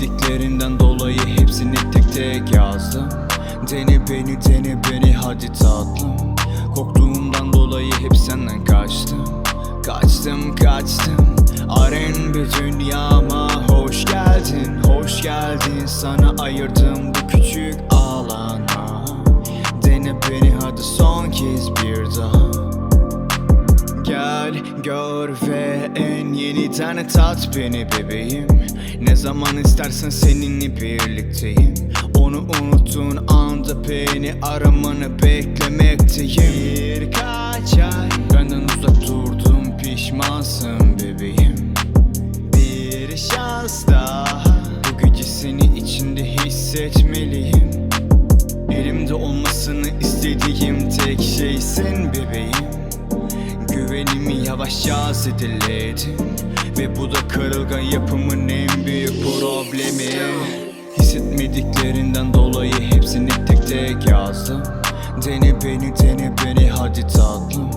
sevdiklerinden dolayı hepsini tek tek yazdım. Dene beni dene beni hadi tatlım. Korktuğumdan dolayı hep senden kaçtım. Kaçtım kaçtım. R&B dünyama hoş geldin Hoş geldin. Sana ayırdım bu küçük alana. Dene beni hadi son kez bir daha Gel gör ve en yeniden tat beni bebeğim. Ne zaman istersen seninle birlikteyim. Onu unuttuğun anda beni aramanı beklemekteyim. Birkaç ay benden uzak durdum pişmansın bebeğim. Bir şans daha Bu gece seni içinde hissetmeliyim. Elimde olmasını istediğim tek şeysin bebeğim Güvenimi yavaşça zedeledin Ve bu da kırılgan yapımın en büyük problemi. Hissetmediklerinden dolayı hepsini tek tek yazdım. Dene beni dene beni hadi tatlım.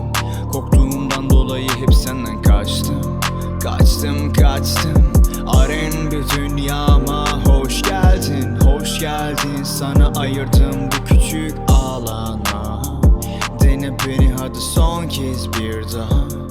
Korktuğumdan dolayı hep senden kaçtım. Kaçtım kaçtım. R&B dünyama hoş geldin Hoş geldin. Sana ayırdım bu küçük alana Kez bir daha